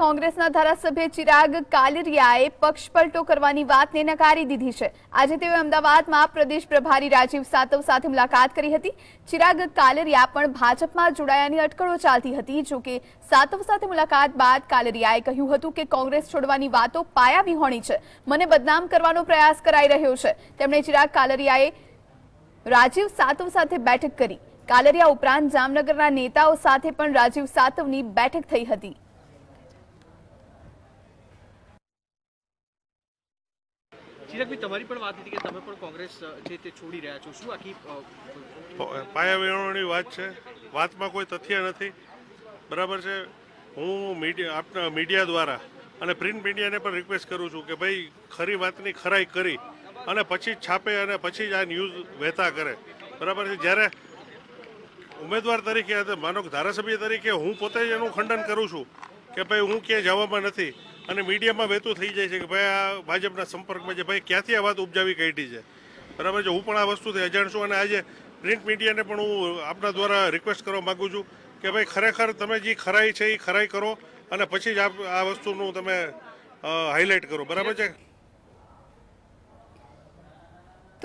કોંગ્રેસના ધારાસભ્ય ચિરાગ કાલરિયાએ પક્ષપલટો કરવાની વાતને નકારી દીધી છે. આજે તેઓએ અમદાવાદમાં પ્રદેશ પ્રભારી રાજીવ સાતવ સાથે મુલાકાત કરી હતી. ચિરાગ કાલરિયા પણ ભાજપમાં જોડાયાની અટકળો ચાલતી હતી. જો કે સાતવ સાથે મુલાકાત બાદ કાલરિયાએ કહ્યું હતું કે કોંગ્રેસ છોડવાની વાતો પાયા વિહોણી છે. મને બદનામ કરવાનો પ્રયાસ કરાઈ રહ્યો છે. તેમણે ચિરાગ કાલરિયાએ રાજીવ સાતવ સાથે બેઠક કરી. કાલરિયા ઉપરાંત જામનગરના નેતાઓ સાથે પણ રાજીવ સાતવની બેઠક થઈ હતી. ચિરાગભાઈ તમારી પણ વાત હતી કે તમે પણ કોંગ્રેસ છે તે છોડી રહ્યા છો, શું આખી પાયા વિહોણી વાત છે. વાતમાં કોઈ તથ્ય નથી. બરાબર છે? હું મીડિયા, આપના મીડિયા દ્વારા અને પ્રિન્ટ મીડિયાને પણ રિક્વેસ્ટ કરું છું કે ભાઈ, ખરી વાતની ખરાઈ કરી અને પછી છાપે અને પછી જ આ ન્યૂઝ વહેતા કરે. બરાબર છે? જ્યારે ઉમેદવાર તરીકે, માનો ધારાસભ્ય તરીકે હું પોતે જ એનું ખંડન કરું છું કે ભાઈ, હું ક્યાંય જવામાં નથી. અને મીડિયામાં વહેતું થઈ જાય છે કે ભાઈ આ ભાજપના સંપર્કમાં છે. ભાઈ ક્યાંથી આ વાત ઉપજાવી કાઢી છે? બરાબર છે? હું પણ આ વસ્તુથી અજાણ છું અને આજે પ્રિન્ટ મીડિયાને પણ હું આપના દ્વારા રિક્વેસ્ટ કરવા માગું છું કે ભાઈ ખરેખર તમે જે ખરાઈ છે એ ખરાઈ કરો અને પછી જ આ વસ્તુનું તમે હાઇલાઇટ કરો. બરાબર છે?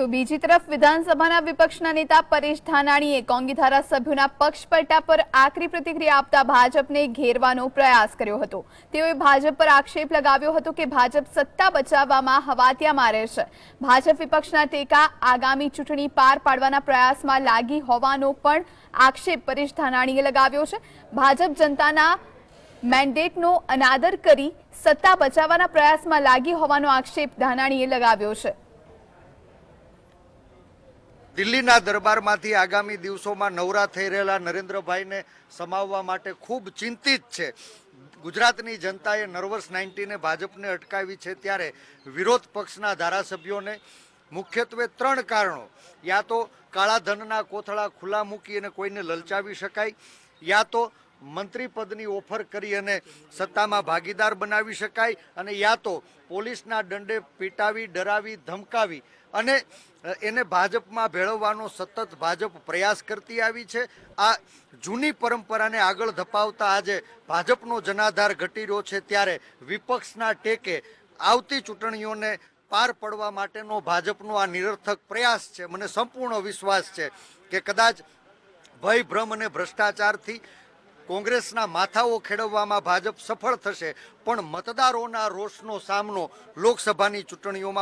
તો બીજી તરફ વિધાનસભાના વિપક્ષના નેતા પરેશ ધાનાણીએ કોંગી ધારાસભ્યોના પક્ષપલટા પર આકરી પ્રતિક્રિયા આપતા ભાજપને ઘેરવાનો પ્રયાસ કર્યો હતો. તેઓએ ભાજપ પર આક્ષેપ લગાવ્યો હતો કે ભાજપ સત્તા બચાવવામાં હવાતિયા મારે છે. ભાજપ વિપક્ષના ટેકા આગામી ચૂંટણી પાર પાડવાના પ્રયાસમાં લાગી હોવાનો પણ આક્ષેપ પરેશ ધાનાણીએ લગાવ્યો છે. ભાજપ જનતાના મેન્ડેટનો અનાદર કરી સત્તા બચાવવાના પ્રયાસમાં લાગી હોવાનો આક્ષેપ ધાનાણીએ લગાવ્યો છે. દિલ્હીના દરબારમાંથી આગામી દિવસોમાં નવરા થઈ રહેલા નરેન્દ્રભાઈને સમાવવા માટે ખૂબ ચિંતિત છે. ગુજરાતની જનતાએ નર્વસ નાઇન્ટીને ભાજપને અટકાવી છે ત્યારે વિરોધ પક્ષના ધારાસભ્યોને મુખ્યત્વે ત્રણ કારણો. યા તો કાળા ધનના કોથળા ખુલ્લા મૂકી અને કોઈને લલચાવી શકાય, યા તો મંત્રી પદની ઓફર કરી અને સત્તામાં ભાગીદાર બનાવી શકાય અને યા તો પોલીસના દંડે પીટાવી, ડરાવી, ધમકાવી અને એને ભાજપમાં ભેળવવાનો સતત ભાજપ પ્રયાસ કરતી આવી છે. આ જૂની પરંપરાને આગળ ધપાવતા આજે ભાજપનો જનાધાર ઘટી રહ્યો છે ત્યારે વિપક્ષના ટેકે આવતી ચૂંટણીઓને પાર પડવા માટેનો ભાજપનો આ નિરર્થક પ્રયાસ છે. મને સંપૂર્ણ વિશ્વાસ છે કે કદાચ ભય, ભ્રમ અને ભ્રષ્ટાચારથી કોંગ્રેસના માથાઓ ખેડવવામાં ભાજપ સફળ થશે પણ મતદારોના રોષનો સામનો લોકસભાની ચૂંટણીઓમાં